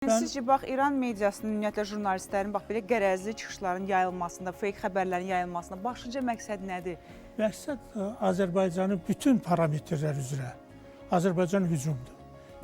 Sizcə bax İran mediasının ümumiyyətlə jurnalistlərin bax belə qərəzli çıxışların yayılmasında, fake xəbərlərin yayılmasında başlıca məqsəd nədir? Məqsəd ə, Azərbaycanın bütün parametrlər üzrə Azərbaycan hücumdur.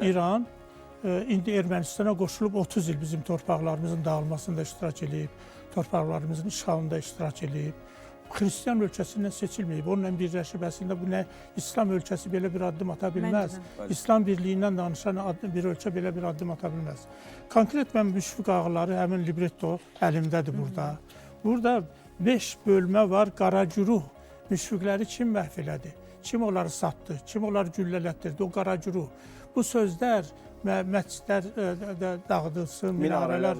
İran ə, indi Ermənistana qoşulub 30 il bizim torpaqlarımızın dağılmasında iştirak edib, torpaqlarımızın işğalında iştirak edib. Xristian ölkəsindən seçilməyib. Onunla birləşib əslində bu nə İslam ölkəsi belə bir addım ata bilməz. Məncə İslam birliyindən danışan bir ölkə belə bir addım ata bilməz. Konkret mən Müşfiq ağaları həmin libretto əlimdədir burada. Burada 5 bölmə var. Qaracuruh müşfiqləri kim məhv elədi? Kim onları satdı? Kim onları güllələtdirdi? O qaracuruh. Bu sözlər məscidlər də- dağıdılsın, Minarələr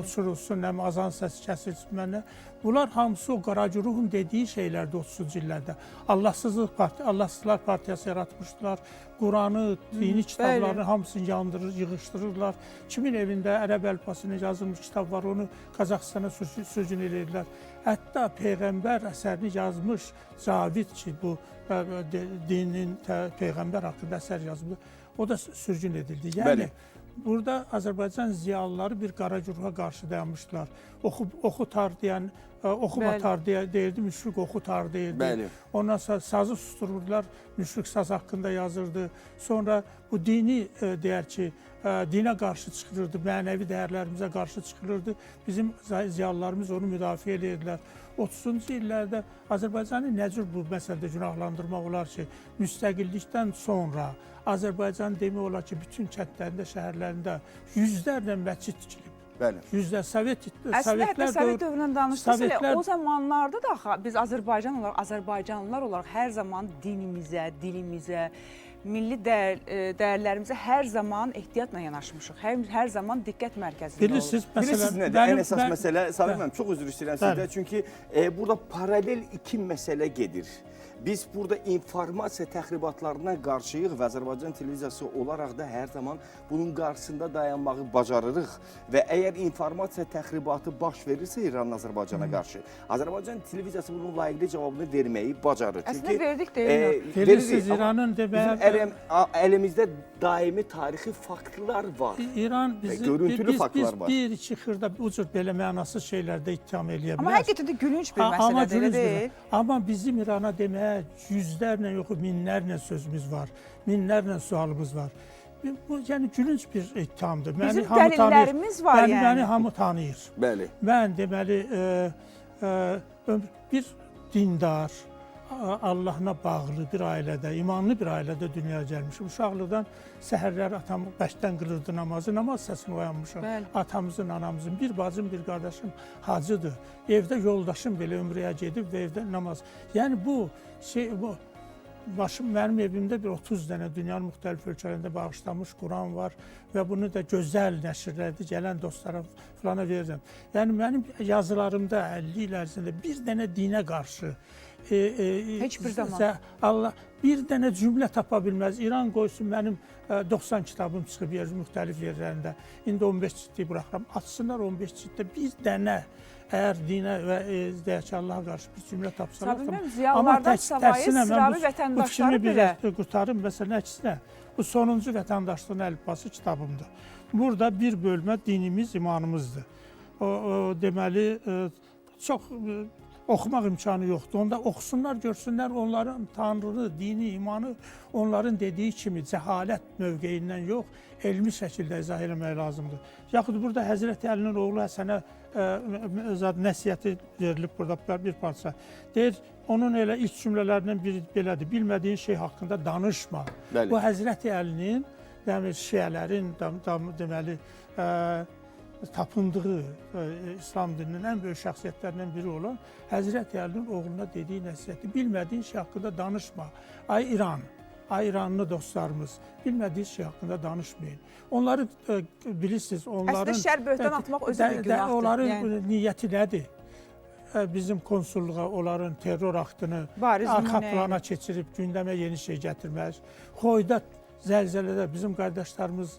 uçurulsun, nə azan səsi kəsilsin. Bunlar hamısı o qaracuruhun dediyi şeylərdir 30-cu illərdə. Allahsızlıq parti Allahsızlar partiyası yaratmışdılar. Quranı, dini kitablarını hamısını yandırır, yığışdırırlar. Kimin evində ərəb əlifbasına yazılmış kitab var, onu Qazaxstana sür- sürgün edirlər. Hətta peyğəmbər əsərini yazmış Cavid ki, bu ə, də- dinin peyğəmbər haqqında əsər yazıb, o da sürgün edildi. Yəni Bəli. Burada Azərbaycan ziyalıları bir qara güruha qarşı dayanmışdılar. Oxu oxutar deyən, ə, oxumatar deyə deyirdi, müşfiq oxutar deyirdi. Bəli. Ondan sonra sazı sustururdular, müşfiq saz haqqında yazırdı. Sonra bu dini ə, deyər ki, ə, dinə qarşı çıxırdı, mənəvi dəyərlərimizə qarşı çıxırdı. Bizim ziyalılarımız onu müdafiə edirdilər. 30-cu illərdə Azərbaycanı nə cür bu məsələdə günahlandırmaq olar ki, müstəqillikdən sonra Azərbaycan demək olar ki, bütün kəndlərində, şəhərlərində yüzlərlə məscid tikilib. Bəli. Yüzlər Sovet Sovetlər Sovet dövr- dövründən danışdınız Sovetlər- o zamanlarda da biz Azərbaycan olaraq, Azərbaycanlılar olaraq hər zaman dinimizə, dilimizə, milli dəyər, e, dəyərlərimizə hər zaman ehtiyatla yanaşmışıq. Hər, hər zaman diqqət mərkəzində Bilirsiniz, olub. Bilirsiniz məsələn, nədir? mənim- Ən əsas mən- məsələ, Sabir müəllim, çox üzr istəyirəm Bəli. sizdən. Çünki e, burada paralel iki məsələ gedir. Biz burada informasiya təxribatlarına qarşıyıq və Azərbaycan televiziyası olaraq da hər zaman bunun qarşısında dayanmağı bacarırıq və əgər informasiya təxribatı baş verirsə İranın Azərbaycana qarşı, Azərbaycan televiziyası bunun layiqli cavabını verməyi bacarır. Əslində verdik e, veririk, amma İranın bizim deməyə ələm, a- əlimizdə daimi tarixi faktlar var. İran bizi görüntülü biz, faktlar biz var. bir iki xırda bu cür belə mənasız şeylərdə ittiham eləyə Amma bilər. həqiqətən də gülünc bir amma məsələdir, elə deyil? Amma bizim İrana deməyə yüzlərlə yox, minlərlə sözümüz var. Minlərlə sualımız var. Bu yəni gülünc bir ittihamdır. Məni Bizim hamı tanıyır. var Məni, yəni. məni hamı tanıyır. Bəli. Mən deməli e, e, bir dindar, Allahına bağlı bir ailədə, imanlı bir ailədə dünyaya gəlmişim. Uşaqlıqdan səhərlər atam bəşdən qılırdı namazı, namaz səsinə oyanmışam. Bəli. Atamızın, anamızın, bir bacım, bir qardaşım hacıdır. Evdə yoldaşım belə ömrəyə gedib və evdə namaz. Yəni bu şey bu başım mənim evimdə bir 30 dənə dünyanın müxtəlif ölkələrində bağışlanmış Quran var və bunu da gözəl nəşrlərdə gələn dostlara filana verirəm. Yəni mənim yazılarımda 50 il ərzində bir dənə dinə qarşı e, e, Heç bir zaman. Allah bir dənə cümlə tapa bilməz. İran qoysun mənim e, 90 kitabım çıxıb yer müxtəlif yerlərində. İndi 15 ciddi buraxıram. Açsınlar 15 ciddi bir dənə əgər dinə və e, deyək ki, Allaha qarşı bir cümlə tapsalar. Tamam. tərs- savayı tərsinə mən bu- bu fikrimi bir qutarım. Məsələn, əksinə bu sonuncu vətəndaşlığın əlifbası kitabımdır. Burada bir bölmə dinimiz, imanımızdır. O, o deməli e, çox e, oxumaq imkanı yoxdur. Onda oxusunlar, görsünlər onların tanrını, dini, imanı onların dediyi kimi cəhalət mövqeyindən yox, elmi şəkildə izah eləmək lazımdır. Yaxud burada Həzrəti Əlinin oğlu Həsənə ə, zad nəsihəti verilib burada bir parça. Deyir, onun elə ilk cümlələrindən biri belədir. Bilmədiyin şey haqqında danışma. Bəli. Bu Həzrəti Əlinin deməli şiələrin deməli ə, tapındığı ə, İslam dininin ən böyük şəxsiyyətlərindən biri olan Həzrəti Əlinin oğluna dediyi nəsihəti bilmədiyin şey haqqında danışma. Ay İran, ay İranlı dostlarımız, bilmədiyi şey haqqında danışmayın. Onları ə, bilirsiniz, onların Əslində şər böhtan atmaq özü bir günahdır. Onların Yəni. niyyəti nədir? Ə, Bizim konsulluğa onların terror aktını Bariz arxa nümunə. plana keçirib gündəmə yeni şey gətirmək. Xoyda zəlzələdə bizim qardaşlarımız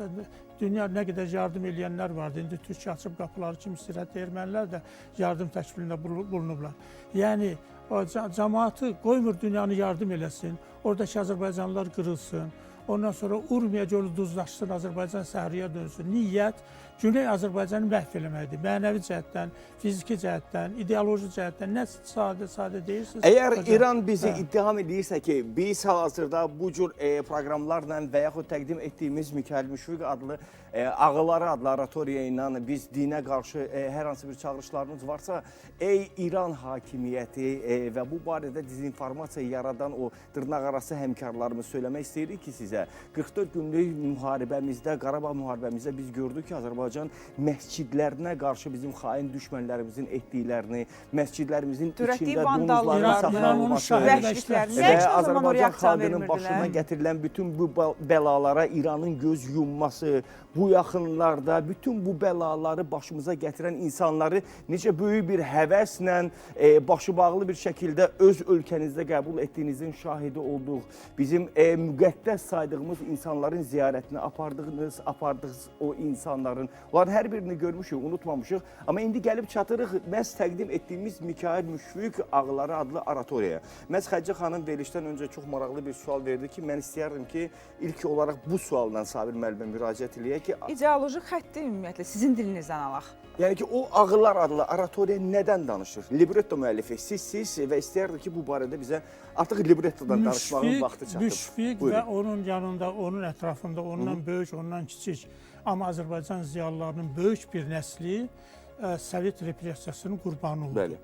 dünya nə qədər yardım eləyənlər vardı. İndi Türkiyə açıb qapıları kimi istirahat ermənilər də yardım təklifində bulu- bulunublar. Yəni o cəmaatı qoymur dünyanı yardım eləsin. Oradakı Azərbaycanlılar qırılsın. Ondan sonra Urmiya gölü duzlaşsın, Azərbaycan səhriyə dönsün. Niyyət Güney Azərbaycanı məhv eləməkdir. Mənəvi cəhətdən, fiziki cəhətdən, ideoloji cəhətdən nə sadə sadə deyirsiniz. Əgər hocam? İran bizi Hə. ittiham edirsə ki, biz hal-hazırda bu cür e, proqramlarla və yaxud təqdim etdiyimiz Mikail Müşfiq adlı e, ağıları adlı oratoriya ilə biz dinə qarşı e, hər hansı bir çağırışlarınız varsa, ey İran hakimiyyəti e, və bu barədə dezinformasiya yaradan o dırnaqarası həmkarlarımız söyləmək istəyirik ki, sizə 44 günlük müharibəmizdə, Qarabağ müharibəmizdə biz gördük ki, Azərbaycan məscidlərinə qarşı bizim xain düşmənlərimizin etdiklərini, məscidlərimizin Törətdiyi içində donuzların onun saxlanılması şahidi vəhşiliklərini və heç o zaman o Azərbaycan reaksiya xalqının başına vermirdilər? gətirilən bütün bu bə- bəlalara İranın göz yumması, bu yaxınlarda bütün bu bəlaları başımıza gətirən insanları necə böyük bir həvəslə, e, başı bağlı bir şəkildə öz ölkənizdə qəbul etdiyinizin şahidi olduq. Bizim e, müqəddəs saydığımız insanların ziyarətinə apardığınız, apardığınız o insanların, onların hər birini görmüşük, unutmamışıq. Amma indi gəlib çatırıq məhz təqdim etdiyimiz Mikail Müşfiq Ağları adlı oratoriyaya. Məhz Xədicə xanım verilişdən öncə çox maraqlı bir sual verdi ki, mən istəyərdim ki, ilk olaraq bu sualla Sabir müəllimə müraciət eləyək ki, İdeoloji xətti ümumiyyətlə sizin dilinizdən alaq. yəni ki, o Ağılar adlı oratoriya nədən danışır? Libretto müəllifi sizsiz və istəyərdik ki, bu barədə bizə artıq librettodan danışmağın vaxtı çatıb. Müşfiq Buyurun. və onun yanında, onun ətrafında, ondan böyük, ondan kiçik, amma Azərbaycan ziyalılarının böyük bir nəsli ə, Sovet repressiyasının qurbanı oldu. Bəli.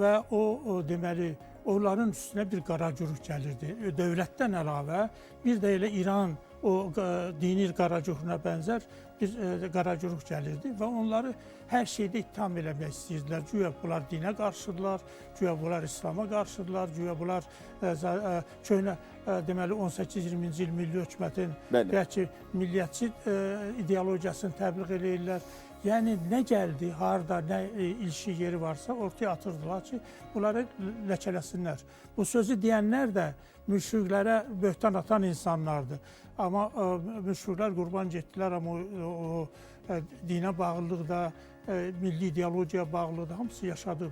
Və o, o deməli onların üstünə bir qara güruh gəlirdi. E, Dövlətdən əlavə bir də elə İran o dini qara güruhuna bənzər bir ə, qara güruh gəlirdi və onları hər şeydə ittiham eləmək istəyirdilər. Güya bunlar dinə qarşıdırlar, güya bunlar İslam'a qarşıdırlar, güya bunlar za- ə, köhnə deməli 18-20-ci il milli hökumətin bəlkə milliyyətçi ideologiyasını təbliğ eləyirlər. Yəni nə gəldi, harda, nə e, ilşi yeri varsa ortaya atırdılar ki, bunları ləkələsinlər. Bu sözü deyənlər də müşriqlərə böhtan atan insanlardır. Amma ə, müşriqlər qurban getdilər, amma o, o, ə, dinə bağlılıqda, ə, milli ideologiyaya bağlılıqda hamısı yaşadı.